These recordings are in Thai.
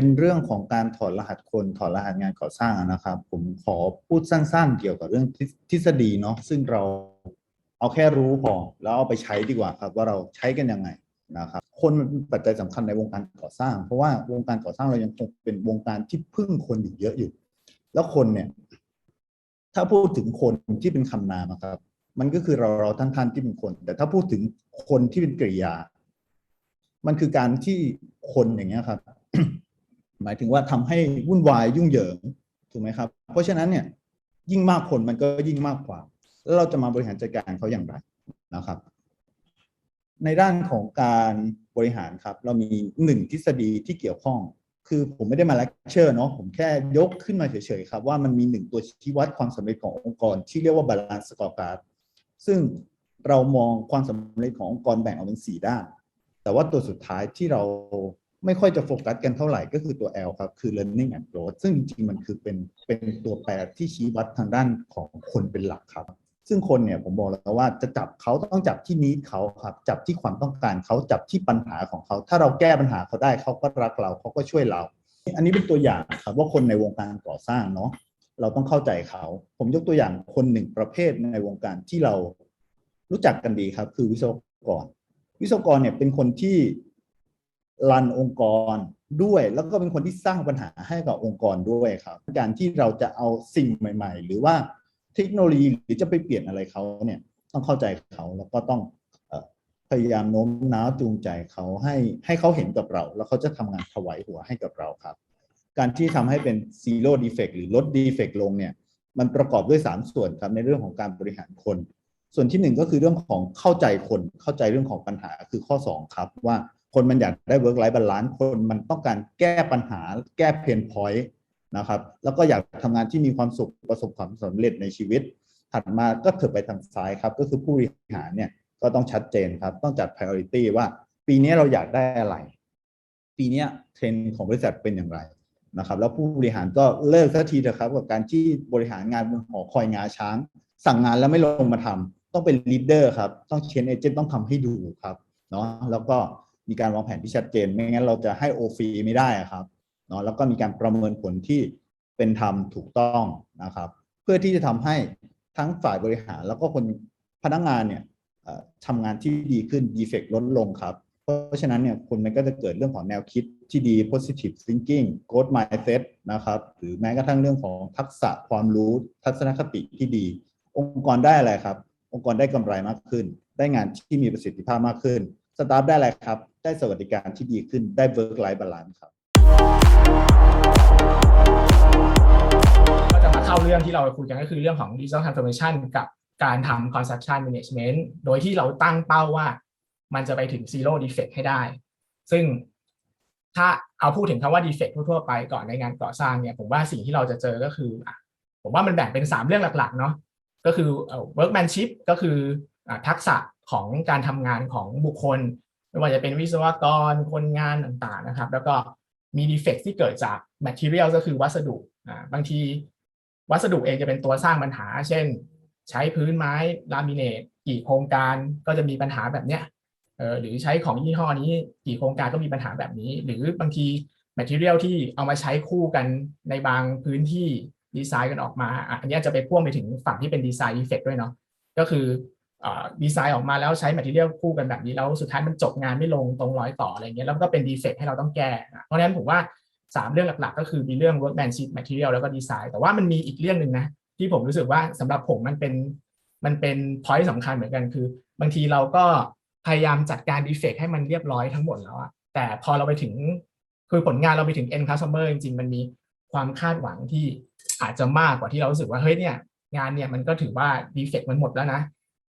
เป็นเรื่องของการถอดรหัสคนถอดรหัสงานก่อสร้างนะครับ ผมขอพูดสั้นๆ เกี่ยวกับเรื่องทฤษฎีเนาะซึ่งเราเอาแค่รู้พอแล้วเอาไปใช้ดีกว่าครับ ว่าเราใช้กันยังไงนะครับคนมันเป็นปัจจัยสำคัญในวงการก่อสร้าง เพราะว่าวงการก่อสร้างเรายังคงเป็นวงการที่พึ่งคนอยู่เยอะอยู่ แล้วคนเนี่ย ถ้าพูดถึงคนที่เป็นคำนามครับ มันก็คือเราเราท่านท่านที่เป็นคน แต่ถ้าพูดถึงคนที่เป็นกริยา มันคือการที่คนอย่างเงี้ยครับ หมายถึงว่าทำให้วุ่นวายยุ่งเหยิงถูกไหมครับ เพราะฉะนั้นเนี่ยยิ่งมากคนมันก็ยิ่งมากควาแล้วเราจะมาบริหารจัดการเขาอย่างไรนะครับ ในด้านของการบริหารครับ เรามีหนึ่งทฤษฎีที่เกี่ยวข้อง คือผมไม่ได้มาเลคเชอร์เนาะผมแค่ยกขึ้นมาเฉยๆครับ ว่ามันมีหนึ่งตัวชี้วัดความสำเร็จขององค์กร ที่เรียกว่า balance scorecard ซึ่งเรามองความสำเร็จขององค์กรแบ่งออกเป็นสี่ด้าน แต่ว่าตัวสุดท้ายที่เรา ไม่ค่อยจะโฟกัสกันเท่าไหร่ก็คือตัว L ครับ คือ learning and growth ซึ่งจริงๆ มันคือเป็นเป็นตัวแปรที่ชี้วัดทางด้านของคนเป็นหลักครับ ซึ่งคนเนี่ยผมบอกแล้วว่าจะจับเขาต้องจับที่นี้เขาครับ จับที่ความต้องการเขาจับที่ปัญหาของเขา ถ้าเราแก้ปัญหาเขาได้เขาก็รักเราเขาก็ช่วยเรา อันนี้เป็นตัวอย่างครับว่าคนในวงการก่อสร้างเนาะเราต้องเข้าใจเขา ผมยกตัวอย่างคนหนึ่งประเภทในวงการที่เรารู้จักกันดีครับ คือวิศวกร วิศวกรเนี่ยเป็นคนที่ รันองค์กรด้วย แล้วก็เป็นคนที่สร้างปัญหาให้กับองค์กรด้วยครับ การที่เราจะเอาสิ่งใหม่ ๆ หรือว่าเทคโนโลยีหรือจะไปเปลี่ยนอะไรเขาเนี่ยต้องเข้าใจเขาแล้วก็ต้องอพยายามโน้มน้าวจูงใจเขาให้ให้เขาเห็นกับเรา แล้วเขาจะทำงานถวายหัวให้กับเราครับ การที่ทำให้เป็น zero defect หรือลด defect ลงเนี่ยมันประกอบด้วย 3 ส่วนครับในเรื่องของการบริหารคน ส่วนที่หนึ่งก็คือเรื่องของเข้าใจคนเข้าใจเรื่องของปัญหาคือข้อ 2 ครับว่า คนมันอยากได้ work life balance คนมันต้องการแก้ปัญหาแก้เพนพอยต์นะครับแล้วก็อยากทำงานที่มีความสุขประสบความสำเร็จในชีวิต ถัดมาก็เถิดไปทางซ้ายครับ ก็คือผู้บริหารเนี่ยก็ต้องชัดเจนครับ ต้องจัด priority ว่า ปีนี้เราอยากได้อะไร ปีนี้เทรนด์ของบริษัทเป็นอย่างไรนะครับ แล้วผู้บริหารก็เลิกสักทีเถอะครับ กับการที่บริหารงานบนหอคอยงาช้าง สั่งงานแล้วไม่ลงมาทำต้องเป็นลีดเดอร์ครับ ต้องเชนเอเจนต์ต้องทำให้ดูครับเนาะแล้วก็ มีการวางแผนที่ชัดเจน ไม่งั้นเราจะให้โอฟรีไม่ได้อะครับเนาะแล้วก็มีการประเมินผลที่เป็นธรรมถูกต้องนะครับ เพื่อที่จะทำให้ทั้งฝ่ายบริหารแล้วก็คนพนักงานเนี่ยทำงานที่ดีขึ้นดีเฟกลดลงครับ เพราะฉะนั้นเนี่ยคุณมันก็จะเกิดเรื่องของแนวคิดที่ดี positive thinking growth mindset นะครับ หรือแม้กระทั่งเรื่องของทักษะความรู้ทัศนคติที่ดี องค์กรได้อะไรครับ องค์กรได้กำไรมากขึ้น ได้งานที่มีประสิทธิภาพมากขึ้น สตาฟได้อะไรครับ ได้สวัสดิการที่ดีขึ้นได้ work life balance ครับ ก็จะมาเข้าเรื่องที่เราคุยกันก็คือเรื่องของ digital transformation กับการทำ construction management โดยที่เราตั้งเป้าว่ามันจะไปถึง zero defect ให้ได้ ซึ่งถ้าเอาพูดถึงคำว่า defect ทั่วๆไปก่อนในงานก่อสร้างเนี่ย ผมว่าสิ่งที่เราจะเจอก็คือ ผมว่ามันแบ่งเป็น 3 เรื่องหลักๆ เนาะก็คือเอ่อ workmanship ก็คือทักษะ ของการทำงานของบุคคล ไม่ว่าจะเป็นวิศวกรคนงานต่างๆนะครับ แล้วก็มี defect ที่เกิดจาก material ก็คือวัสดุบางทีวัสดุเองจะเป็นตัวสร้างปัญหา เช่น ใช้พื้นไม้ลามิเนตกี่โครงการก็จะมีปัญหาแบบเนี้ยหรือใช้ของยี่ห้อนี้กี่โครงการก็มีปัญหาแบบนี้ หรือบางที material ที่เอามาใช้คู่กันในบางพื้นที่ดีไซน์กันออกมา อันนี้จะไปพ่วงไปถึงฝั่งที่เป็นดีไซน์ effect ด้วยเนาะก็คือ ดีไซน์ออกมาแล้วใช้ material คู่กันแบบนี้แล้วสุดท้ายมันจบงานไม่ลงตรงร้อยต่ออะไรเงี้ยแล้วก็เป็นดีเฟกให้เราต้องแก้นะเพราะฉะนั้นผมว่า 3 เรื่องหลักๆ ก็คือมีเรื่อง workmanship material แล้วก็ดีไซน์แต่ว่ามันมีอีกเรื่องหนึ่งนะ ที่ผมรู้สึกว่าสำหรับผมมันเป็นมันเป็น point สำคัญเหมือนกันคือบางทีเราก็พยายามจัดการดีเฟกให้มันเรียบร้อยทั้งหมดแล้วอะแต่พอเราไปถึงคือผลงานเราไปถึง end customer จริงๆ มันมีความคาดหวังที่อาจจะมากกว่าที่เรารู้สึกว่าเฮ้ยเนี่ยงานเนี่ยมันก็ถือว่าดีเฟกมันหมดแล้วนะ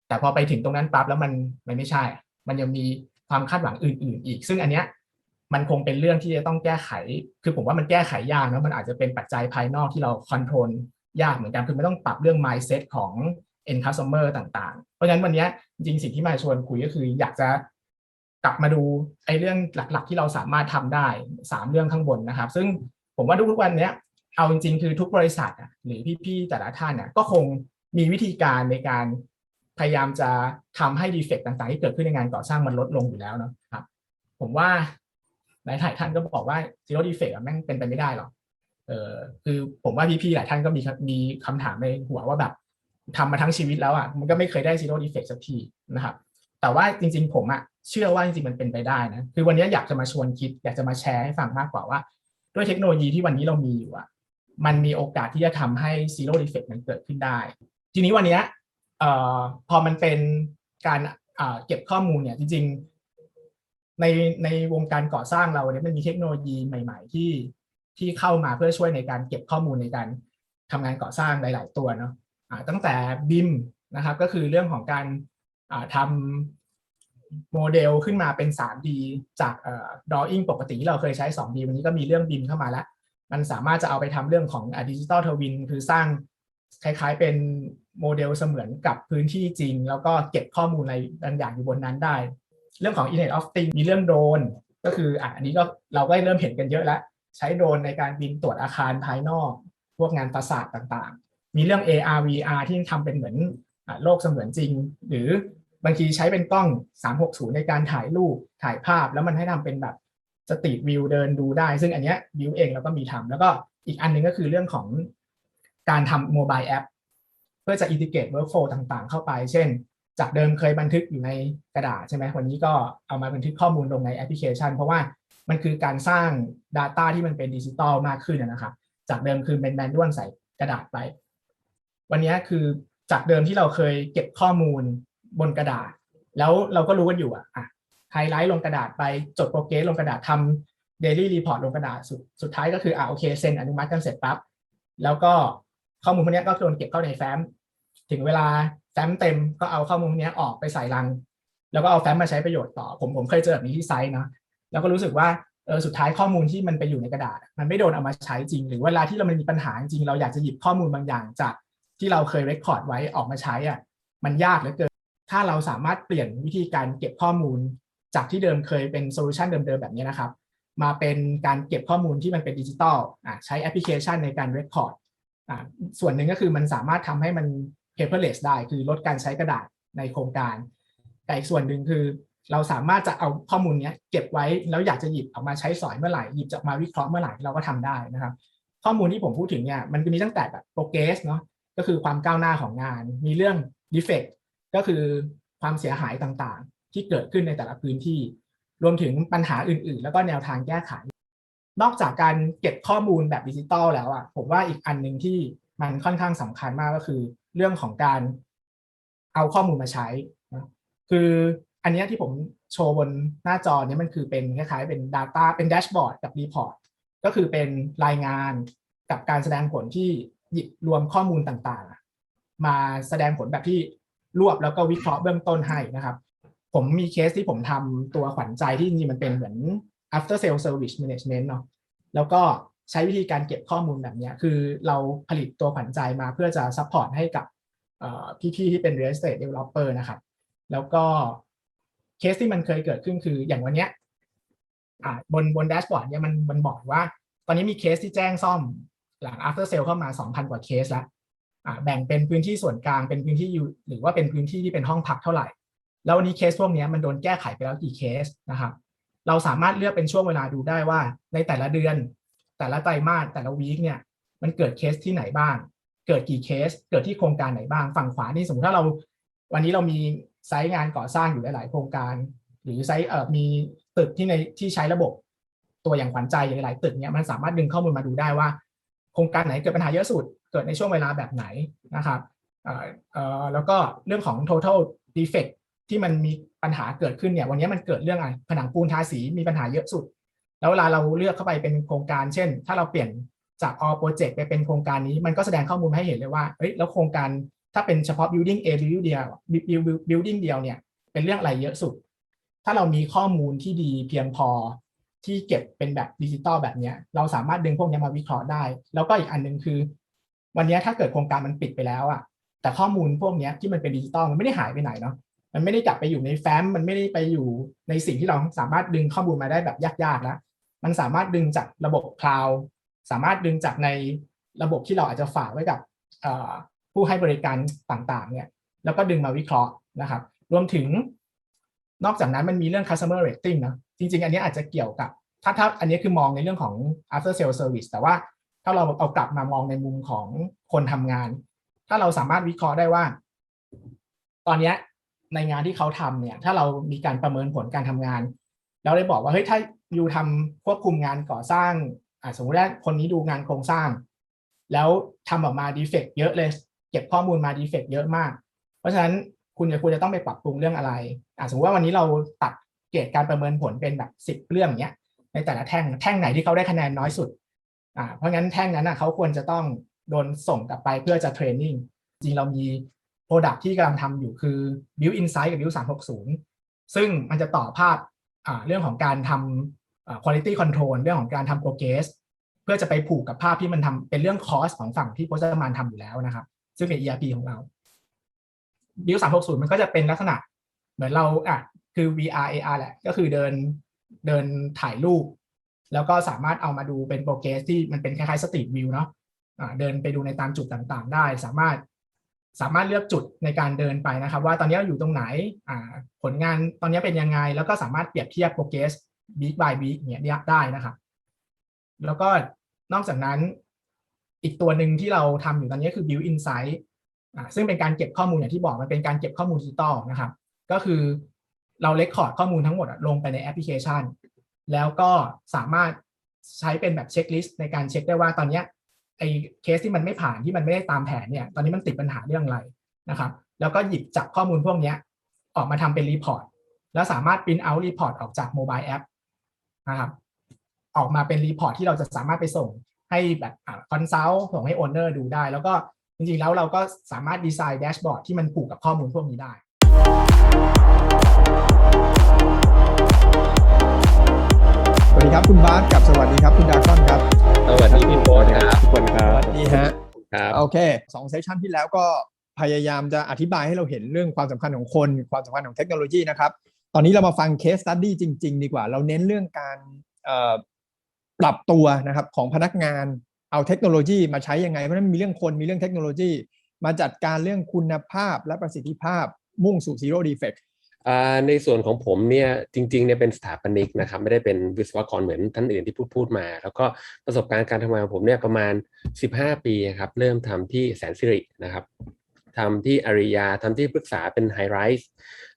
แต่พอไปถึงตรงนั้นปั๊บแล้วมันมันไม่ใช่ มันยังมีความคาดหวังอื่น ๆ อีก ซึ่งอันเนี้ยมันคงเป็นเรื่องที่จะต้องแก้ไข คือผมว่ามันแก้ไขยากนะมันอาจจะเป็นปัจจัยภายนอกที่เราคอนโทรลยากเหมือนกัน คือไมันต้องปรับเรื่อง mindset ของ end customer ต่างๆ เพราะฉะนั้นวันเนี้ยจริงๆสิ่งที่มาชวนคุยก็คืออยากจะกลับมาดูไอ้เรื่องหลักๆ ที่เราสามารถทำได้สามเรื่องข้างบนนะครับ ซึ่งผมว่าทุกๆวันเนี้ยเอาจริงๆ คือทุกบริษัทหรือพี่ๆแต่ละท่านเนี่ยก็คงมีวิธีการในการ พยายามจะทำให้ดีเฟกต์ต่างๆ ที่เกิดขึ้นในงานก่อสร้างมันลดลงอยู่แล้วเนาะครับ ผมว่าหลายท่านก็บอกว่า zero defect อะแม่งเป็นไปไม่ได้หรอกเออคือผมว่าพี่ๆหลายท่านก็มีมีคำถามในหัวว่าแบบทำมาทั้งชีวิตแล้วอะมันก็ไม่เคยได้ zero defect สักทีนะครับ แต่ว่าจริง ๆ ผมอะเชื่อว่าจริงๆมันเป็นไปได้นะคือวันนี้อยากจะมาชวนคิด อยากจะมาแชร์ให้ฟังมากกว่าว่า ด้วยเทคโนโลยีที่วันนี้เรามีอยู่อะมันมีโอกาสที่จะทำให้ zero defect มันเกิดขึ้นได้ ทีนี้วันนี้ พอมันเป็นการเก็บข้อมูลเนี่ยจริงๆในในวงการก่อสร้างเราเนี่ยมันมีเทคโนโลยีใหม่ ๆ ที่ที่เข้ามาเพื่อช่วยในการเก็บข้อมูลในการทำงานก่อสร้างหลาย ๆ ตัวเนาะตั้งแต่ BIM นะครับก็คือเรื่องของการทำโมเดลขึ้นมาเป็น 3D จากเอ่อ drawing ปกติที่เราเคยใช้ 2D วันนี้ก็มีเรื่อง BIM เข้ามาแล้ว มันสามารถจะเอาไปทำเรื่องของดิจิตอลทวินคือสร้างคล้ายๆเป็น โมเดลเสมือนกับพื้นที่จริง แล้วก็เก็บข้อมูลอะไรบางอย่างอยู่บนนั้นได้ เรื่องของ Internet of Things มีเรื่องโดรนก็คืออะอันนี้ก็เราก็เริ่มเห็นกันเยอะแล้ว ใช้โดรนในการบินตรวจอาคารภายนอก พวกงานฟาสาดต่างๆ มีเรื่อง AR VR ที่ทำเป็นเหมือนอโลกเสมือนจริง หรือบางทีใช้เป็นกล้อง 360 ในการถ่ายรูปถ่ายภาพ แล้วมันให้ทำเป็นแบบสตรีทวิวเดินดูได้ ซึ่งอันเนี้ยวิวเองเราก็มีทำแล้วก็อีกอันหนึงก็คือเรื่องของการทำโมบายแอป เพื่อจะอินทิเกรตเวิร์กโฟลต่างๆ เข้าไป เช่น จากเดิมเคยบันทึกอยู่ในกระดาษใช่ไหมวันนี้ก็เอามาบันทึกข้อมูลลงในแอปพลิเคชัน เพราะว่ามันคือการสร้าง Data ที่มันเป็นดิจิตอลมากขึ้นนะครับ จากเดิมคือเป็นแมนนวลใส่กระดาษไป วันนี้คือจากเดิมที่เราเคยเก็บข้อมูลบนกระดาษ แล้วเราก็รู้กันอยู่อะไฮไลท์ลงกระดาษไปจดโปรเกรสลงกระดาษทำเดลี่รีพอร์ตลงกระดาษสุดสุดท้ายก็คืออะโอเคเซ็นอนุมัติกันเสร็จปั๊บแล้วก็ ข้อมูลพวกนี้ก็โดนเก็บเข้าในแฟ้ม ถึงเวลาแฟ้มเต็มก็เอาข้อมูลพวกนี้ออกไปใส่รัง แล้วก็เอาแฟ้มมาใช้ประโยชน์ต่อ ผมผมเคยเจอแบบนี้ที่ไซต์เนาะแล้วก็รู้สึกว่าเออสุดท้ายข้อมูลที่มันไปอยู่ในกระดาษ มันไม่โดนเอามาใช้จริง หรือเวลาที่เรามันมีปัญหาจริงเราอยากจะหยิบข้อมูลบางอย่างจากที่เราเคยเรคคอร์ดไว้ออกมาใช้อะมันยากเหลือเกินถ้าเราสามารถเปลี่ยนวิธีการเก็บข้อมูล จากที่เดิมเคยเป็นโซลูชันเดิมๆแบบนี้นะครับ มาเป็นการเก็บข้อมูลที่มันเป็นดิจิตอลอะใช้แอปพลิเคชันในการเรคคอร์ด ส่วนหนึ่งก็คือมันสามารถทำให้มัน paperless ได้ คือลดการใช้กระดาษในโครงการ แต่อีกส่วนหนึ่งคือเราสามารถจะเอาข้อมูลนี้เก็บไว้แล้วอยากจะหยิบออกมาใช้สอยเมื่อไหร่หยิบจะออกมาวิเคราะห์เมื่อไหร่เราก็ทำได้นะครับ ข้อมูลที่ผมพูดถึงเนี่ยมันมีตั้งแต่แบบโปรเกรสเนาะก็คือความก้าวหน้าของงาน มีเรื่อง defect ก็คือความเสียหายต่างๆ ที่เกิดขึ้นในแต่ละพื้นที่ รวมถึงปัญหาอื่นๆ แล้วก็แนวทางแก้ไข นอกจากการเก็บข้อมูลแบบดิจิตอลแล้วอะผมว่าอีกอันหนึ่งที่มันค่อนข้างสำคัญมากก็คือ เรื่องของการเอาข้อมูลมาใช้นะคืออันเนี้ยที่ผมโชว์บนหน้าจอเนี้ยมันคือเป็นคล้ายๆเป็น Data เป็นแดชบอร์ดกับรีพอร์ตก็คือเป็นรายงานกับการแสดงผลที่หยิบรวมข้อมูลต่างๆ มาแสดงผลแบบที่รวบแล้วก็วิเคราะห์เบื้องต้นให้นะครับ ผมมีเคสที่ผมทำตัวขวัญใจที่จริงมันเป็นเหมือน after sale service management เนาะแล้วก็ใช้วิธีการเก็บข้อมูลแบบนี้คือเราผลิตตัวขวัญใจมาเพื่อจะ support ให้กับพี่ๆที่เป็น real estate developer นะครับ แล้วก็เคสที่มันเคยเกิดขึ้นคืออย่างวันเนี้ยบนบนแดชบอร์ดเนี่ยมันมันบอกว่า ตอนนี้มีเคสที่แจ้งซ่อมหลัง after sale เข้ามา 2,000 กว่าเคสแล้วแบ่งเป็นพื้นที่ส่วนกลางเป็นพื้นที่อยู่หรือว่าเป็นพื้นที่ที่เป็นห้องพักเท่าไหร่ แล้ววันนี้เคสพวกนี้มันโดนแก้ไขไปแล้วกี่เคสนะครับ เราสามารถเลือกเป็นช่วงเวลาดูได้ว่า ในแต่ละเดือน แต่ละไตรมาสแต่ละวีคเนี่ยมันเกิดเคสที่ไหนบ้าง เกิดกี่เคส เกิดที่โครงการไหนบ้าง ฝั่งขวานี่สมมติถ้าเรา วันนี้เรามีไซต์งานก่อสร้างอยู่หลาย ๆ โครงการ หรือไซต์เอ่อมีตึกที่ในที่ใช้ระบบ ตัวอย่างขวัญใจอย่างหลายตึกเนี่ยมันสามารถดึงข้อมูลมาดูได้ว่า โครงการไหนเกิดปัญหาเยอะสุด เกิดในช่วงเวลาแบบไหนนะครับเอ่อแล้วก็เรื่องของ total defect ที่มันมีปัญหาเกิดขึ้นเนี่ย วันนี้มันเกิดเรื่องอะไรผนังปูนทาสีมีปัญหาเยอะสุด แล้วเวลาเราเลือกเข้าไปเป็นโครงการ เช่น ถ้าเราเปลี่ยนจาก all project ไปเป็นโครงการนี้มันก็แสดงข้อมูลให้เห็นเลยว่าเอ้ยแล้วโครงการถ้าเป็นเฉพาะ building A building เดียว building เดียวเนี่ยเป็นเรื่องอะไรเยอะสุด ถ้าเรามีข้อมูลที่ดีเพียงพอที่เก็บเป็นแบบดิจิตอลแบบนี้เราสามารถดึงพวกนี้มาวิเคราะห์ได้ แล้วก็อีกอันหนึงคือ วันนี้ถ้าเกิดโครงการมันปิดไปแล้วอะแต่ข้อมูลพวกนี้ที่มันเป็นดิจิตอลมันไม่ได้หายไปไหนเนาะ มันไม่ได้กลับไปอยู่ในแฟ้มมันไม่ได้ไปอยู่ในสิ่งที่เราสามารถดึงข้อมูลมาได้แบบยากๆแล้วมันสามารถดึงจากระบบคลาวด์สามารถดึงจากในระบบที่เราอาจจะฝากไว้กับผู้ให้บริการต่างๆเนี่ยแล้วก็ดึงมาวิเคราะห์นะครับ รวมถึง นอกจากนั้นมันมีเรื่อง customer rating เนอะจริง ๆ อันนี้อาจจะเกี่ยวกับ ถ้าถ้าอันนี้คือมองในเรื่องของ after sale service แต่ว่าถ้าเราเอากลับมามองในมุมของคนทำงาน ถ้าเราสามารถวิเคราะห์ได้ว่า ตอนนี้ ในงานที่เขาทำเนี่ย ถ้าเรามีการประเมินผลการทำงาน แล้วได้บอกว่าเฮ้ยถ้าอยู่ทำควบคุมงานก่อสร้างอ่าสมมติว่าคนนี้ดูงานโครงสร้าง แล้วทำออกมาดีเฟกเยอะเลยเก็บข้อมูลมาดีเฟกเยอะมาก เพราะฉะนั้นคุณจะควรจะต้องไปปรับปรุงเรื่องอะไรอ่าสมมติว่าวันนี้เราตัดเกรดการประเมินผลเป็นแบบสิบเรื่องเนี้ยในแต่ละแท่งแท่งไหนที่เขาได้คะแนนน้อยสุดอ่าเพราะงั้นแท่งนั้นอะเขาควรจะต้องโดนส่งกลับไปเพื่อจะเทรนนิ่งจริงเรามี Product ที่กำลังทำอยู่คือ Build Insight กับ Build 360 ซึ่งมันจะต่อภาพเรื่องของการทำ quality control เรื่องของการทำ progress เพื่อจะไปผูกกับภาพที่มันทำเป็นเรื่อง cost ของฝั่งที่โพสต์มานทำอยู่แล้วนะครับ ซึ่งเป็น ERP ของเรา Build 360 มันก็จะเป็นลักษณะ เหมือนเราอะคือ VR AR แหละ ก็คือเดินเดินถ่ายรูป แล้วก็สามารถเอามาดูเป็นโปรเกรสที่มันเป็นคล้ายๆสตรีทวิวเนาะอ่าเดินไปดูในตามจุดต่างๆ ได้ สามารถ สามารถเลือกจุดในการเดินไปนะครับ ว่าตอนนี้เราอยู่ตรงไหนอ่าผลงานตอนนี้เป็นยังไง แล้วก็สามารถเปรียบเทียบโปรเกรส week by week เนี่ยได้นะครับ แล้วก็นอกจากนั้นอีกตัวหนึ่งที่เราทำอยู่ตอนนี้คือ build insight อ่าซึ่งเป็นการเก็บข้อมูลอย่างที่บอกมันเป็นการเก็บข้อมูลดิจิตอลนะครับ ก็คือเราเลคคอร์ดข้อมูลทั้งหมดลงไปในแอปพลิเคชัน แล้วก็สามารถใช้เป็นแบบเช็คลิสต์ในการเช็คได้ว่าตอนนี้ ไอ้เคสที่มันไม่ผ่านที่มันไม่ได้ตามแผนเนี่ย ตอนนี้มันติดปัญหาเรื่องอะไรนะครับ แล้วก็หยิบจับข้อมูลพวกนี้ออกมาทำเป็นรีพอร์ตแล้วสามารถปริ้นเอารีพอร์ตออกจากโมบายแอปนะครับ ออกมาเป็นรีพอร์ตที่เราจะสามารถไปส่งให้แบบคอนซัลท์ส่งให้โอนเนอร์ดูได้ แล้วก็จริงๆแล้วเราก็สามารถดีไซน์แดชบอร์ดที่มันผูกกับข้อมูลพวกนี้ได้ วัสดีครับคุณบาสกับสวัสดีครับคุณดากอนครับ สวัสดีพี่โบ๊ทครับทุกคนครัสบวัสดีฮะครับโอเคสองเซสชันที่แล้วก็พยายามจะอธิบายให้เราเห็นเรื่องความสำคัญของคน ความสำคัญของเทคโนโลยีนะครับ ตอนนี้เรามาฟังเคสตัดดี้จริง ๆ ดีกว่า เราเน้นเรื่องการเอ่อปรับตัวนะครับของพนักงานเอาเทคโนโลยีมาใช้ยังไง เพราะฉะนั้นมีเรื่องคนมีเรื่องเทคโนโลยี มาจัดการเรื่องคุณภาพและประสิทธิภาพมุ่งสู่ zero defect อ่า ในส่วนของผมเนี่ยจริงๆเนี่ยเป็นสถาปนิกนะครับไม่ได้เป็นวิศวกรเหมือนท่านอื่นที่พูดพูดมา แล้วก็ประสบการณ์การทำงานของผมเนี่ยประมาณ 15 ปีครับเริ่มทำที่แสนสิรินะครับทำที่อาริยาทำที่ปรึกษาเป็นไฮไรส์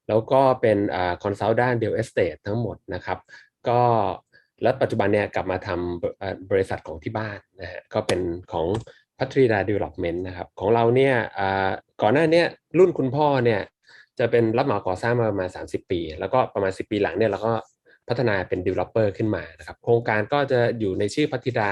แล้วก็เป็นคอนซัลท์ด้านเดลเอสเตททั้งหมดนะครับก็แล้วปัจจุบันเนี่ยกลับมาทำอ่าบริษัทของที่บ้านนะฮะก็เป็นของพัทรีดาเดเวล็อปเมนต์นะครับของเราเนี่ยก่อนหน้านี้รุ่นคุณพ่อเนี่ย จะเป็นรับเหมาก่อสร้างมาประมาณ 30 ปี แล้วก็ประมาณ 10 ปีหลังเนี่ยเราก็พัฒนาเป็น developer ขึ้นมานะครับโครงการก็จะอยู่ในชื่อพัทิดา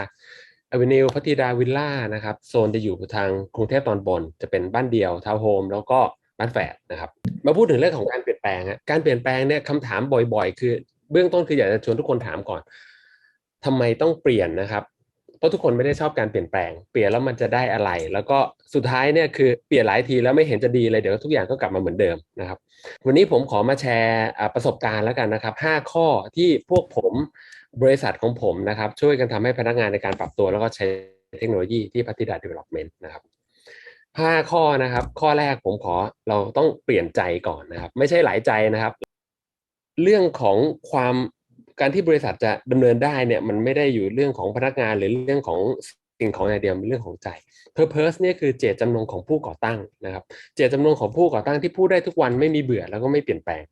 อเวนิวพัทิดาวิลล่านะครับโซนจะอยู่ทางกรุงเทพตอนบน จะเป็นบ้านเดียวทาวน์โฮมแล้วก็บ้านแฝดนะครับมาพูดถึงเรื่องของการเปลี่ยนแปลงการเปลี่ยนแปลงเนี่ยคำถามบ่อยๆ คือ เบื้องต้นคืออยากจะชวนทุกคนถามก่อนทำไมต้องเปลี่ยนนะครับ ราะทุกคนไม่ได้ชอบการเปลี่ยนแปลง เปลี่ยนแล้วมันจะได้อะไร แล้วก็สุดท้ายเนี่ยคือเปลี่ยนหลายทีแล้วไม่เห็นจะดีเลยเดี๋ยวทุกอย่างก็กลับมาเหมือนเดิมนะครับ วันนี้ผมขอมาแชร์ประสบการณ์แล้วกันนะครับ 5 ข้อที่พวกผมบริษัทของผมนะครับ ช่วยกันทำให้พนักงานในการปรับตัว แล้วก็ใช้เทคโนโลยีที่พัฒนา development นะครับ5ข้อนะครับ ข้อแรกผมขอเราต้องเปลี่ยนใจก่อนนะครับ ไม่ใช่หลายใจนะครับ เรื่องของความ การที่บริษัทจะดำเนินได้เนี่ยมันไม่ได้อยู่เรื่องของพนักงานหรือเรื่องของสิ่งของอย่างเดียวเป็นเรื่องของใจ Purpose เนี่ยคือเจตจำนงของผู้ก่อตั้งนะครับ เจตจำนงของผู้ก่อตั้งที่พูดได้ทุกวันไม่มีเบื่อแล้วก็ไม่เปลี่ยนแปลง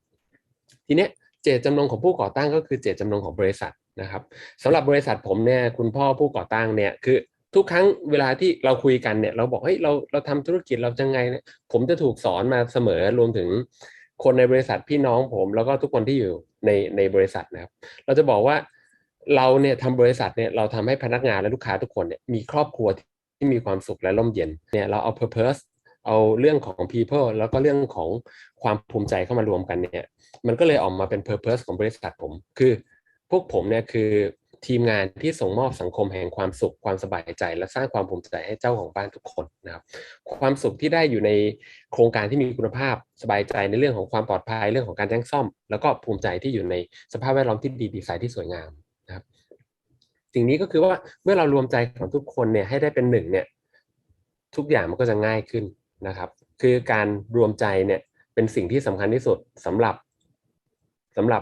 ทีเนี้ยเจตจำนงของผู้ก่อตั้งก็คือเจตจำนงของบริษัทนะครับสำหรับบริษัทผมเนี่ยคุณพ่อผู้ก่อตั้งเนี่ยคือทุกครั้งเวลาที่เราคุยกันเนี่ยเราบอกเฮ้ยเราเราทำธุรกิจเราจะไงเนี่ยผมจะถูกสอนมาเสมอรวมถึง คนในบริษัทพี่น้องผม แล้วก็ทุกคนที่อยู่ในในบริษัทนะครับ เราจะบอกว่าเราเนี่ยทำบริษัทเนี่ยเราทำให้พนักงานและลูกค้าทุกคนเนี่ยมีครอบครัวที่มีความสุขและร่มเย็นเนี่ยเราเอา purpose เอาเรื่องของ people แล้วก็เรื่องของความภูมิใจเข้ามารวมกันเนี่ย มันก็เลยออกมาเป็น purpose ของบริษัทผม คือพวกผมเนี่ยคือ ทีมงานที่ส่งมอบสังคมแห่งความสุขความสบายใจ และสร้างความภูมิใจให้เจ้าของบ้านทุกคนนะครับความสุขที่ได้อยู่ในโครงการที่มีคุณภาพสบายใจในเรื่องของความปลอดภัยเรื่องของการแจ้งซ่อม แล้วก็ภูมิใจที่อยู่ในสภาพแวดล้อมที่ดีดีไซน์ที่สวยงามนะครับสิ่งนี้ก็คือว่าเมื่อเรารวมใจของทุกคนเนี่ยให้ได้เป็นหนึ่งเนี่ยทุกอย่างมันก็จะง่ายขึ้นนะครับ คือการรวมใจเนี่ยเป็นสิ่งที่สำคัญที่สุดสำหรับสำหรับ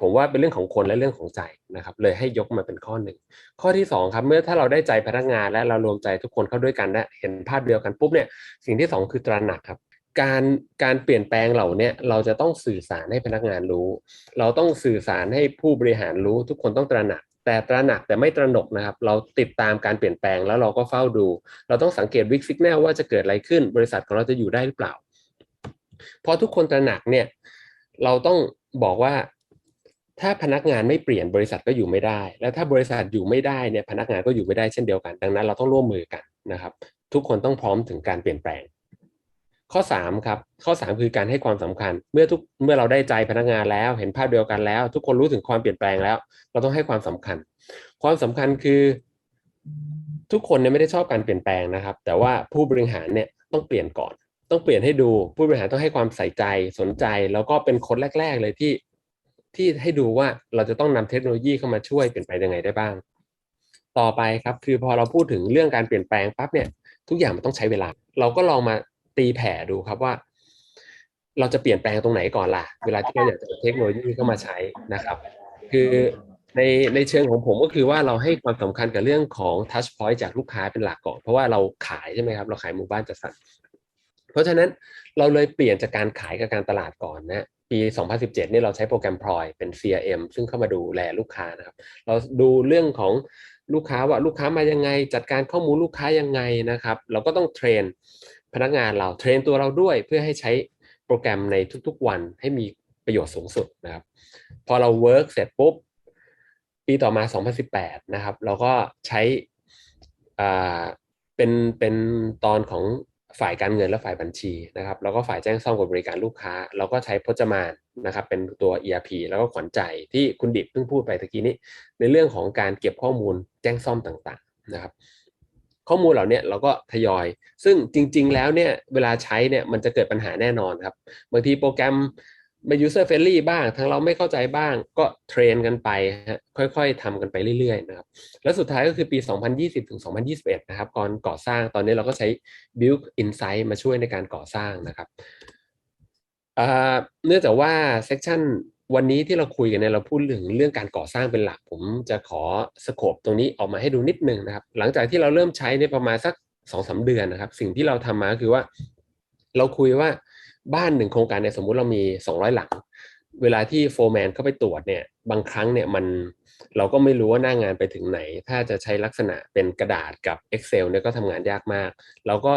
ผมว่าเป็นเรื่องของคนและเรื่องของใจนะครับ เลยให้ยกมาเป็นข้อหนึ่งข้อที่สองครับเมื่อถ้าเราได้ใจพนักงานและเรารวมใจทุกคนเข้าด้วยกันและเห็นภาพเดียวกันปุ๊บเนี่ยสิ่งที่สองคือตระหนักครับ การการเปลี่ยนแปลงเหล่านี้เราจะต้องสื่อสารให้พนักงานรู้ เราต้องสื่อสารให้ผู้บริหารรู้ ทุกคนต้องตระหนัก แต่ตระหนักแต่ไม่ตระหนกนะครับ เราติดตามการเปลี่ยนแปลงแล้วเราก็เฝ้าดู เราต้องสังเกตวิกซิกแนลว่าจะเกิดอะไรขึ้น บริษัทของเราจะอยู่ได้หรือเปล่าพอทุกคนตระหนักเนี่ยเราต้องบอกว่า ถ้าพนักงานไม่เปลี่ยนบริษัทก็อยู่ไม่ได้ แล้วถ้าบริษัทอยู่ไม่ได้เนี่ยพนักงานก็อยู่ไม่ได้เช่นเดียวกัน ดังนั้นเราต้องร่วมมือกันนะครับ ทุกคนต้องพร้อมถึงการเปลี่ยนแปลง ข้อสามครับข้อสามคือการให้ความสำคัญ เมื่อทุกเมื่อเราได้ใจพนักงานแล้ว เห็นภาพเดียวกันแล้ว ทุกคนรู้ถึงความเปลี่ยนแปลงแล้ว เราต้องให้ความสำคัญ ความสำคัญคือ ทุกคนเนี่ยไม่ได้ชอบการเปลี่ยนแปลงนะครับ แต่ว่าผู้บริหารเนี่ยต้องเปลี่ยนก่อน ต้องเปลี่ยนให้ดู ผู้บริหารต้องให้ความใส่ใจสนใจ แล้วก็เป็นคนแรก ๆ เลยที่ ที่ให้ดูว่าเราจะต้องนำเทคโนโลยีเข้ามาช่วยเปลี่ยนไปยังไงได้บ้าง ต่อไปครับคือพอเราพูดถึงเรื่องการเปลี่ยนแปลงปั๊บเนี่ย ทุกอย่างมันต้องใช้เวลา เราก็ลองมาตีแผ่ดูครับว่า เราจะเปลี่ยนแปลงตรงไหนก่อนล่ะ เวลาที่เราอยากจะเอาเทคโนโลยีเข้ามาใช้นะครับ คือในในเชิงของผมก็คือว่าเราให้ความสำคัญกับเรื่องของ touch point จากลูกค้าเป็นหลักก่อน เพราะว่าเราขายใช่ไหมครับ เราขายหมู่บ้านจัดสรรเพราะฉะนั้นเราเลยเปลี่ยนจากการขายกับการตลาดก่อนนะ ปี 2017นี่เราใช้โปรแกรมพลอยเป็น CRM ซึ่งเข้ามาดูแลลูกค้านะครับ เราดูเรื่องของลูกค้าว่าลูกค้ามายังไง จัดการข้อมูลลูกค้ายังไงนะครับ เราก็ต้องเทรนพนักงานเราเทรนตัวเราด้วยเพื่อให้ใช้โปรแกรมในทุกๆวันให้มีประโยชน์สูงสุดนะครับ พอเราเวิร์กเสร็จปุ๊บ ปีต่อมา 2018 นะครับ เราก็ใช้อ่าเป็นเป็นตอนของ ฝ่ายการเงินและฝ่ายบัญชีนะครับแล้วก็ฝ่ายแจ้งซ่อมกับบริการลูกค้า เราก็ใช้พจมานนะครับเป็นตัว ERP แล้วก็ขวัญใจที่คุณดิบเพิ่งพูดไปตะกี้นี้ ในเรื่องของการเก็บข้อมูลแจ้งซ่อมต่างๆนะครับ ข้อมูลเหล่านี้เราก็ทยอย ซึ่งจริง ๆ แล้วเนี่ยเวลาใช้เนี่ยมันจะเกิดปัญหาแน่นอนครับบางทีโปรแกรม ม่ user friendly บ้างทางเราไม่เข้าใจบ้างก็เทรนกันไปฮะค่อยๆทำกันไปเรื่อยๆนะครับแล้วสุดท้ายก็คือปี 2020 ถึง 2021 นะครับก่อนก่อสร้างตอนนี้เราก็ใช้ build insight มาช่วยในการก่อสร้างนะครับเนื่องจากว่า section วันนี้ที่เราคุยกันเนี่ยเราพูดถึงเรื่องการก่อสร้างเป็นหลัก ผมจะขอสโคปตรงนี้ออกมาให้ดูนิดนึงนะครับ หลังจากที่เราเริ่มใช้ในประมาณสักสองสาเดือนนะครับ สิ่งที่เราทำมาคือว่า เราคุยว่า บ้านหนึ่งโครงการเนี่ยสมมุติเรามี 200 หลัง เวลาที่โฟร์แมนเข้าไปตรวจเนี่ยบางครั้งเนี่ยมันเราก็ไม่รู้ว่าหน้างงานไปถึงไหน ถ้าจะใช้ลักษณะเป็นกระดาษกับ Excel เนี่ยก็ทำงานยากมาก เราก็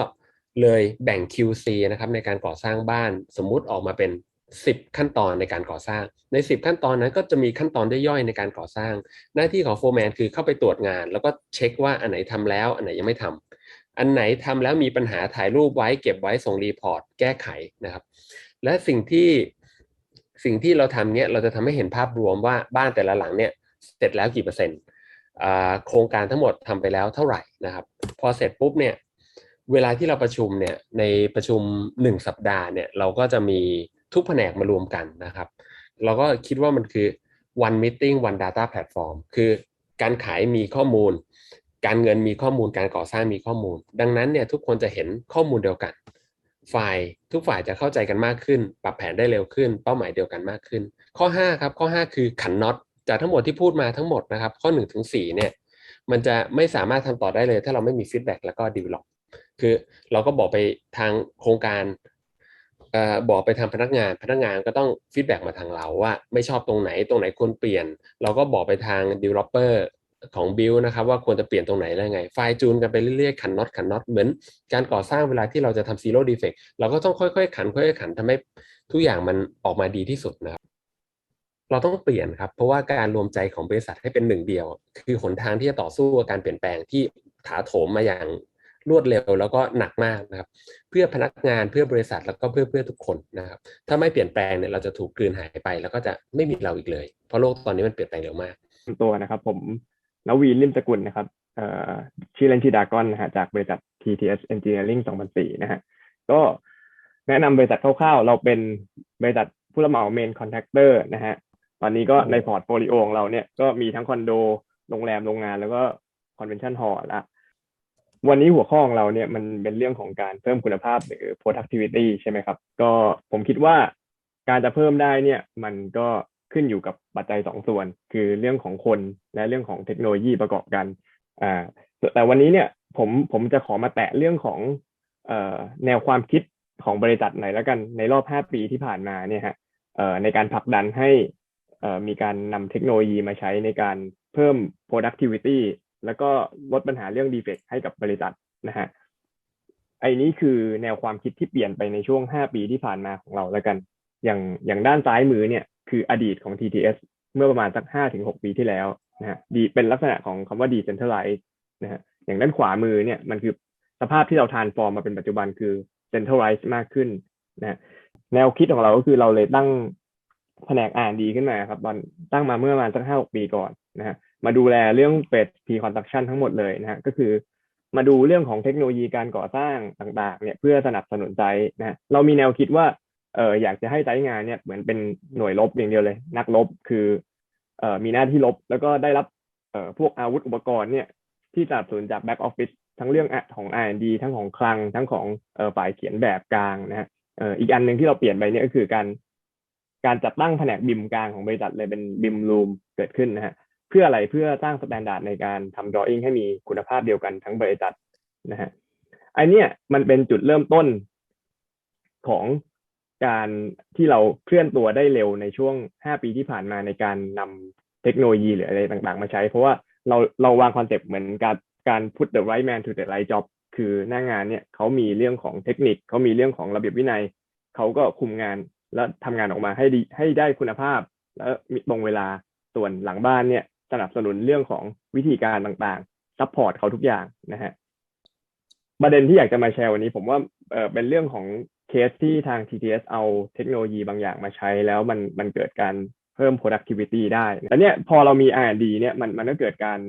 เลยแบ่ง QC นะครับในการก่อสร้างบ้านสมมุติออกมาเป็น10ขั้นตอนในการก่อสร้าง ใน 10 ขั้นตอนนั้นก็จะมีขั้นตอนย่อยๆในการก่อสร้าง หน้าที่ของโฟร์แมนคือเข้าไปตรวจงาน แล้วก็เช็คว่าอันไหนทำแล้ว อันไหนยังไม่ทำ อันไหนทำแล้วมีปัญหาถ่ายรูปไว้เก็บไว้ส่งรีพอร์ตแก้ไขนะครับ และสิ่งที่สิ่งที่เราทำเนี้ยเราจะทำให้เห็นภาพรวมว่าบ้านแต่ละหลังเนี่ยเสร็จแล้วกี่เปอร์เซ็นต์โครงการทั้งหมดทำไปแล้วเท่าไหร่นะครับ พอเสร็จปุ๊บเนี่ยเวลาที่เราประชุมเนี่ยในประชุม 1 สัปดาห์เนี่ยเราก็จะมีทุกแผนกมารวมกันนะครับ เราก็คิดว่ามันคือ one meeting one data platform คือการขายมีข้อมูล การเงินมีข้อมูลการก่อสร้างมีข้อมูล ดังนั้นเนี่ยทุกคนจะเห็นข้อมูลเดียวกัน ฝ่ายทุกฝ่ายจะเข้าใจกันมากขึ้น ปรับแผนได้เร็วขึ้น เป้าหมายเดียวกันมากขึ้น ข้อ5ครับข้อ 5 คือขันน็อตจากทั้งหมดที่พูดมาทั้งหมดนะครับ ข้อ1ถึง4เนี่ยมันจะไม่สามารถทำต่อได้เลย ถ้าเราไม่มีฟีดแบ็กแล้วก็ดีเวล็อปคือเราก็บอกไปทางโครงการเอ่อบอกไปทางพนักงานพนักงานก็ต้องฟีดแบ็กมาทางเราว่า ไม่ชอบตรงไหนตรงไหนควรเปลี่ยน เราก็บอกไปทาง developer ของบิลนะครับว่าควรจะเปลี่ยนตรงไหนแล้วไง ไฟจูนกันไปเรื่อยๆ ขันน็อตขันน็อตเหมือนการก่อสร้างเวลาที่เราจะทำซีโร่ดีเฟกเราก็ต้องค่อยๆ ขันค่อยๆขันทำให้ทุกอย่างมันออกมาดีที่สุดนะครับ เราต้องเปลี่ยนครับ เพราะว่าการรวมใจของบริษัทให้เป็นหนึ่งเดียว คือหนทางที่จะต่อสู้กับการเปลี่ยนแปลงที่ถาโถมมาอย่างรวดเร็วแล้วก็หนักมากนะครับ เพื่อพนักงานเพื่อบริษัทแล้วก็เพื่อเพื่อทุกคนนะครับ ถ้าไม่เปลี่ยนแปลงเนี่ยเราจะถูกกลืนหายไป แล้วก็จะไม่มีเราอีกเลย เพราะโลกตอนนี้มันเปลี่ยนแปลงเร็วมากตัวนะครับ ผม นวีลิมสกุลนะครับเอ่อชื่อเล่นชื่อดากอนนะฮะจากบริษัท TTS Engineering 2004 นะฮะก็แนะนำบริษัทคร่าวๆ เราเป็นบริษัทผู้รับเหมาเมนคอนแทคเตอร์นะฮะตอนนี้ก็ในพอร์ตโฟลิโอของเราเนี่ยก็มีทั้งคอนโดโรงแรมโรงงานแล้วก็คอนเวนชั่นฮอลล์ละวันนี้หัวข้อของเราเนี่ยมันเป็นเรื่องของการเพิ่มคุณภาพหรือ productivity ใช่ไหมครับ ก็ผมคิดว่าการจะเพิ่มได้เนี่ยมันก็ ขึ้นอยู่กับปัจจัยสองส่วน คือเรื่องของคนและเรื่องของเทคโนโลยีประกอบกันอ่าแต่วันนี้เนี่ยผมผมจะขอมาแตะเรื่องของอ่อแนวความคิดของบริษัทไหนอยแล้วกันในรอบ 5 ปีที่ผ่านมาเนี่ยฮะอ่อในการผลักดันให้อ่อมีการนำเทคโนโลยีมาใช้ในการเพิ่ม productivity แล้วก็ลดปัญหาเรื่อง defect ให้กับบริษัทนะฮะไอ้นี้คือแนวความคิดที่เปลี่ยนไปในช่วง 5 ปีที่ผ่านมาของเราแล้วกัน อย่างอย่างด้านซ้ายมือเนี่ย คืออดีตของ TTS เมื่อประมาณสักห้าถึงหกปีที่แล้วนะฮะดีเป็นลักษณะของคำว่า decentralize นะฮะอย่างด้านขวามือเนี่ยมันคือสภาพที่เราทานฟอร์มมาเป็นปัจจุบันคือ centralize มากขึ้นนะฮะแนวคิดของเราก็คือเราเลยตั้งแผนกอ่านดีขึ้นมาครับตอนตั้งมาเมื่อประมาณสักห้าหกปีก่อนนะฮะมาดูแลเรื่องเป็ด pre construction ทั้งหมดเลยนะฮะก็คือมาดูเรื่องของเทคโนโลยีการก่อสร้างต่างๆเนี่ยเพื่อสนับสนุนใจนะฮะเรามีแนวคิดว่า เอออยากจะให้ใจงานเนี่ยเหมือนเป็นหน่วยรบอย่างเดียวเลย นักรบคือเอ่อมีหน้าที่รบแล้วก็ได้รับเอ่อพวกอาวุธอุปกรณ์เนี่ยที่สนับสนุนจากแบ็กออฟฟิศทั้งเรื่องอะของ R&D ทั้งของคลังทั้งของเอ่อฝ่ายเขียนแบบกลางนะฮะเอ่ออีกอันหนึ่งที่เราเปลี่ยนไปเนี่ยก็คือการการจัดตั้งแผนกบิมกลางของบริษัทเลยเป็นบิมรูมเกิดขึ้นนะฮะเพื่ออะไรเพื่อสร้างสแตนดาร์ดในการทำ drawing ให้มีคุณภาพเดียวกันทั้งบริษัทนะฮะไอเนี้ยมันเป็นจุดเริ่มต้นของ การที่เราเคลื่อนตัวได้เร็วในช่วง 5 ปีที่ผ่านมาในการนำเทคโนโลยีหรืออะไรต่างๆ มาใช้ เพราะว่าเราเราวางคอนเซปต์เหมือนการการ put the right man to the right job คือหน้างานเนี่ยเขามีเรื่องของเทคนิคเขามีเรื่องของระเบียบวินัยเขาก็คุมงานแล้วทำงานออกมาให้ดีให้ได้คุณภาพ และมีตรงเวลาส่วนหลังบ้านเนี่ยสนับสนุนเรื่องของวิธีการต่างๆซัพพอร์ตเขาทุกอย่างนะฮะประเด็นที่อยากจะมาแชร์วันนี้ผมว่าเออเป็นเรื่องของ เคสที่ทาง TTS เอาเทคโนโลยีบางอย่างมาใช้แล้วมันมันเกิดการเพิ่ม productivity ได้แล้วเนี่ยพอเรามี R&D เนี่ยมันมันก็เกิดการ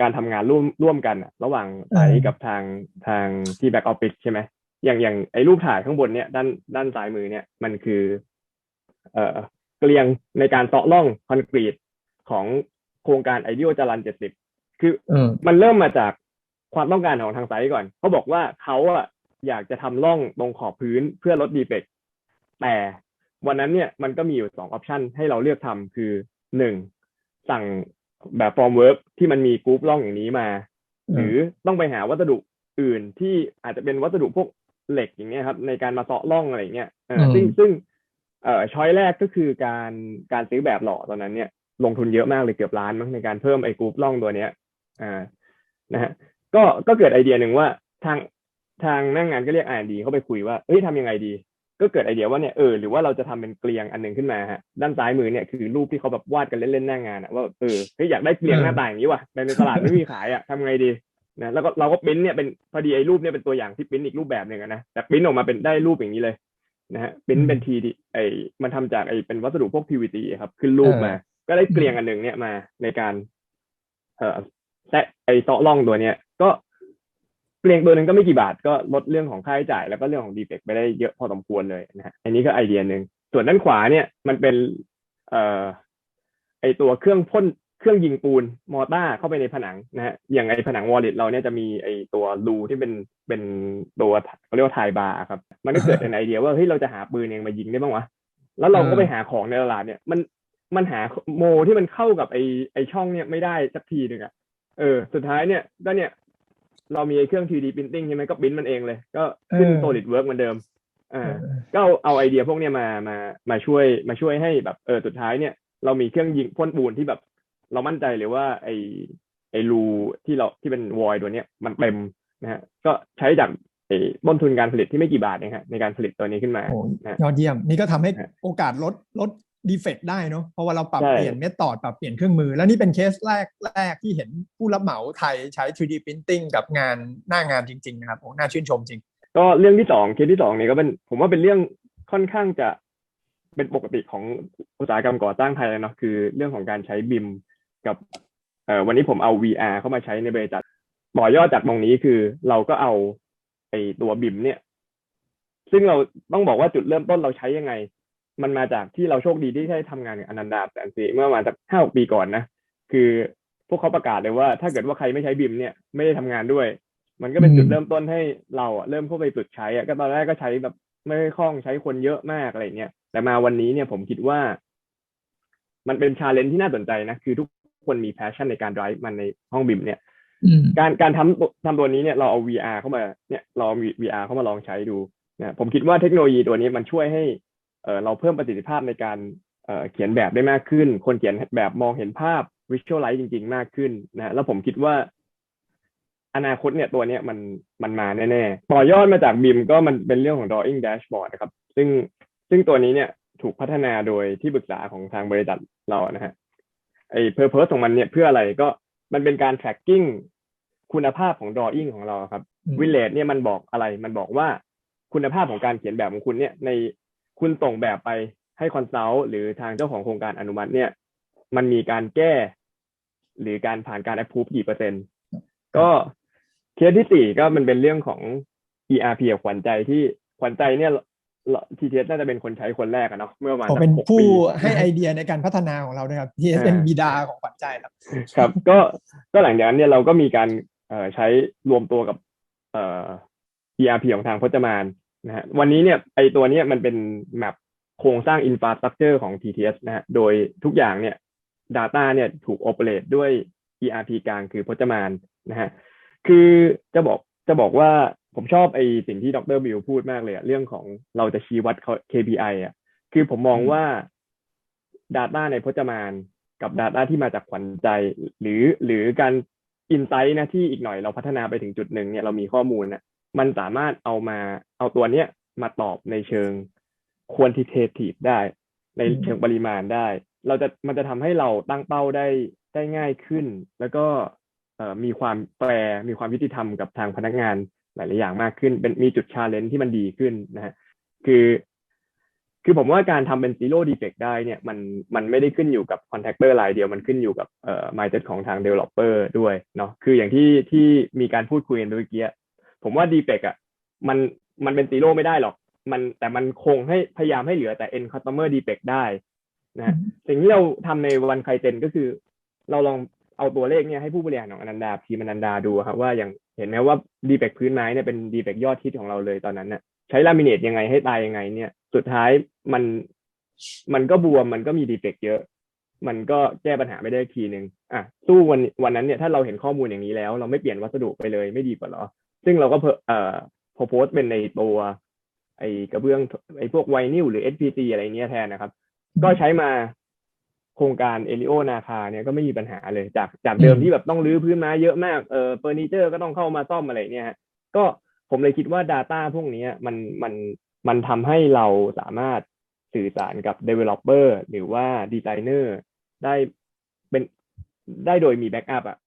การทำงานร่วมร่วมกันอะระหว่างไอกับทางทางที่ back office ใช่ไหมอย่างอย่างไอ้รูปถ่ายข้างบนเนี่ยด้านด้านซ้ายมือเนี่ยมันคือ เอ่อเกลียงในการเตาะร่องคอนกรีตของโครงการไอเดียจรัน70คืออืมมันเริ่มมาจากความต้องการของทางไซต์ก่อน เขาบอกว่าเขาอะ อยากจะทำร่องตรงขอบพื้นเพื่อลดดีเฟกต์แต่วันนั้นเนี่ยมันก็มีอยู่สองออปชันให้เราเลือกทำคือหนึ่งสั่งแบบฟอร์มเวิร์กที่มันมีกรุ๊ปร่องอย่างนี้มาอืมหรือต้องไปหาวัสดุอื่นที่อาจจะเป็นวัสดุพวกเหล็กอย่างเงี้ยครับ ในการมาเซาะร่องอะไรเงี้ยเออซึ่งซึ่งเอ่อช้อยแรกก็คือการการซื้อแบบหล่อตอนนั้นเนี่ยลงทุนเยอะมากเลยเกือบล้านมั้งในการเพิ่มไอ้กรุ๊ปร่องตัวเนี้ยอ่านะฮะก็ก็เกิดไอเดียหนึ่งว่าทาง ทางหนั่งงานก็เรียก R&D เข้าไปคุยว่าเฮ้ยทำยังไงดี ก็เกิดไอเดียว่าเนี่ยเออหรือว่าเราจะทำเป็นเกลียงอันหนึ่งขึ้นมาฮะด้านซ้ายมือเนี่ยคือรูปที่เขาแบบวาดกันเล่นๆหน้างานอะว่าเออเฮ้ยอยากได้เกลียงหน้าตาอย่างนี้ว่ะในตลาดไม่มีขายอะทำไงดีนะแล้วก็เราก็ปริ้นเนี่ยเป็นพอดีไอ้รูปเนี่ยเป็นตัวอย่างที่ปริ้นอีกรูปแบบหนึ่งนะแต่ปริ้นออกมาเป็นได้รูปอย่างนี้เลยนะฮะปริ้นเป็นทีดีไอมันทำจากไอเป็นวัสดุพวก PVT ครับขึ้นรูปมา ก็ได้เกลียงอันหนึ่งเนี่ยมาในการ เอ่อแซะไอเซาะร่องตัวเนี้ยก็ เกลียงตัวหนึ่งก็ไม่กี่บาทก็ลดเรื่องของค่าใช้จ่ายแล้วก็เรื่องของดีเฟกไปได้เยอะพอสมควรเลยนะฮะอันนี้ก็ไอเดียหนึ่งส่วนด้านขวาเนี่ยมันเป็นเอ่อไอตัวเครื่องพ่นเครื่องยิงปูนมอต้าเข้าไปในผนังนะฮะอย่างไอผนังวอลเลตเราเนี่ยจะมีไอตัวรูที่เป็นเป็นตัวเขาเรียกว่าไทบาร์ครับ มันก็เกิดเป็นไอเดียว่าเฮ้ยเราจะหาปืนเองมายิงได้บ้างวะแล้วเราก็ไปหาของในตลาดเนี่ย มันมันหาโมที่มันเข้ากับไอไอช่องเนี่ยไม่ได้สักทีหนึ่งอะเออ สุดท้ายเนี่ยก็เนี่ย เรามีไอ้เครื่อง 3D printing ใช่ไหมก็ปริ้นมันเองเลย ก็ขึ้นเออ SolidWorks เหมือนเดิมอ่าเออก็เอาเอาไอเดียพวกเนี้ยมามามาช่วยมาช่วยให้แบบเออสุดท้ายเนี่ย เรามีเครื่องยิงพ่นปูนที่แบบ เรามั่นใจเลยว่าไอไอรูที่เราที่เป็นวอยตัวเนี้ยมันเต็มนะฮะก็ใช้จากไอต้นทุนการผลิตที่ไม่กี่บาทเองฮะในการผลิตตัวนี้ขึ้นมาโอ้นะยอดเยี่ยม นี่ก็ทำให้ฮะโอกาสลดลดดีเฟกได้เนาะเพราะว่าเราปรับใช่เปลี่ยนเมธอดปรับเปลี่ยนเครื่องมือ แล้วนี่เป็นเคสแรกแรกที่เห็นผู้รับเหมาไทยใช้ 3D Printing กับงานหน้างานจริง ๆ นะครับโอ้น่าชื่นชมจริง ก็เรื่องที่สองเคสที่สองเนี่ยก็เป็นผมว่าเป็นเรื่องค่อนข้างจะเป็นปกติของอุตสาหกรรมก่อสร้างไทยเลยเนาะคือเรื่องของการใช้บิมกับเอ่อวันนี้ผมเอา VR เข้ามาใช้ในบริษัทต่อยอดจากตรงนี้คือเราก็เอาไอตัวบิมเนี่ย ซึ่งเราต้องบอกว่าจุดเริ่มต้นเราใช้ยังไง มันมาจากที่เราโชคดีที่ได้ทำงานกับอนันดาแสนสีเมื่อประมาณสักห้าปีก่อนนะคือพวกเขาประกาศเลยว่า ถ้าเกิดว่าใครไม่ใช้บิมเนี่ยไม่ได้ทำงานด้วย มันก็เป็นจุดอืมเริ่มต้นให้เราอะเริ่มเข้าไปฝึกใช้อะก็ตอนแรกก็ใช้แบบไม่ค่อยคล่องใช้คนเยอะมากอะไรเงี้ยแต่มาวันนี้เนี่ยผมคิดว่า มันเป็นชาเลนจ์ที่น่าสนใจนะคือทุกคนมี passion ในการ drive มันในห้องบิมเนี่ยอืมการการทำตัวทำตัวนี้เนี่ยเราเอา VR เข้ามาเนี่ยเราเอา VR เข้ามาลองใช้ดูนะผมคิดว่าเทคโนโลยีตัวนี้มันช่วยให้ เออเราเพิ่มประสิทธิภาพในการเอ่อเขียนแบบได้มากขึ้น คนเขียนแบบมองเห็นภาพ visualize จริง ๆ มากขึ้นนะแล้วผมคิดว่า อนาคตเนี่ยตัวเนี้ยมันมันมาแน่ๆต่อยอดมาจากบิมก็มันเป็นเรื่องของ drawing dashboard นะครับ ซึ่งซึ่งตัวนี้เนี่ยถูกพัฒนาโดยที่ปรึกษาของทางบริษัทเรานะฮะไอ้ purpose ของมันเนี่ยเพื่ออะไรก็มันเป็นการ tracking คุณภาพของ drawing ของเราครับอืมวิลเลจเนี่ยมันบอกอะไร มันบอกว่าคุณภาพของการเขียนแบบของคุณเนี่ยใน คุณส่งแบบไปให้คอนซัลท์หรือทางเจ้าของโครงการอนุมัติเนี่ย มันมีการแก้ หรือการผ่านการ approve กี่เปอร์เซ็นต์ก็เคสที่สี่ก็มันเป็นเรื่องของ ERP กับขวัญใจที่ขวัญใจเนี่ยทีเน่าจะเป็นคนใช้คนแรกอะเนาะเมื่อประมาณผมสักเป็นหกผู้ปีให้ไอเดียในการพัฒนาของเรานะครับที่เป็นอ่าบิดาของขวัญใจครับ ครับ ก็ก็หลังจากนั้นเนี่ยเราก็มีการเอ่อใช้รวมตัวกับเอ่อ ERP ของทางพจมาน นะฮะวันนี้เนี่ยไอตัวเนี้ยมันเป็นแมปโครงสร้าง infrastructure ของ TTS นะฮะโดยทุกอย่างเนี่ย Data เนี่ยถูก operate ด้วย ERP กลางคือพจมานนะฮะคือจะบอกจะบอกว่าผมชอบไอสิ่งที่ดรบิวพูดมากเลยอะเรื่องของเราจะชี้วัด KPI อะคือผมมองว่า Data ในพจมานกับ Data ที่มาจากขวัญใจ หรือหรือการอินไซต์นะที่อีกหน่อยเราพัฒนาไปถึงจุดหนึ่งเนี่ยเรามีข้อมูลนะ มันสามารถเอามาเอาตัวเนี้ยมาตอบในเชิง quantitative ได้ ในเชิงปริมาณได้ เราจะมันจะทำให้เราตั้งเป้าได้ได้ง่ายขึ้น แล้วก็เออมีความแฟร์มีความยุติธรรมกับทางพนักงานหลาย ๆ อย่างมากขึ้น เป็นมีจุดชาเลนจ์ที่มันดีขึ้นนะฮะคือ คือผมว่าการทำเป็น zero defect ได้เนี่ยมันมันไม่ได้ขึ้นอยู่กับ contractor รายเดียวมันขึ้นอยู่กับเอ่อ mindset ของทาง developer ด้วยเนาะคืออย่างที่ที่มีการพูดคุยกันเมื่อกี้ ผมว่า defect อะมันมันเป็น zero ไม่ได้หรอก มันแต่มันคงให้พยายามให้เหลือแต่ end customer defect ได้นะฮะสิ่งที่เราทำในวันไคเซนก็คือ เราลองเอาตัวเลขเนี่ยให้ผู้บริหารของอนันดาทีมอนันดาดูครับว่าอย่างเห็นไหมว่า defect พื้นไม้เนี่ยเป็น defect ยอดฮิตของเราเลยตอนนั้นน่ะใช้ลามิเนตยังไงให้ตายยังไง เนี่ย สุดท้ายมันมันก็บวมมันก็มีดีเฟกต์เยอะ มันก็แก้ปัญหาไม่ได้ทีหนึ่งอะสู้วันวันนั้นเนี่ยถ้าเราเห็นข้อมูลอย่างนี้แล้ว เราไม่เปลี่ยนวัสดุไปเลยไม่ดีกว่าเหรอ ซึ่งเราก็เพิ่มเอ่อพอโพสต์เป็นในตัวไอ้กระเบื้องไอ้พวกไวนิลหรือ SPC อะไรเนี้ยแทนนะครับ ก็ใช้มาโครงการเอลิโอนาคาเนี่ยก็ไม่มีปัญหาเลยจากจากเดิมที่แบบต้องรื้อพื้นไม้เยอะมากเออเฟอร์นิเจอร์ก็ต้องเข้ามาซ่อมอะไรเนี่ยฮะก็ผมเลยคิดว่า Data พวกเนี้ยมันมันมันทำให้เราสามารถสื่อสารกับ Developer หรือว่า Designer ได้เป็นได้โดยมีแบ็กอัพอะ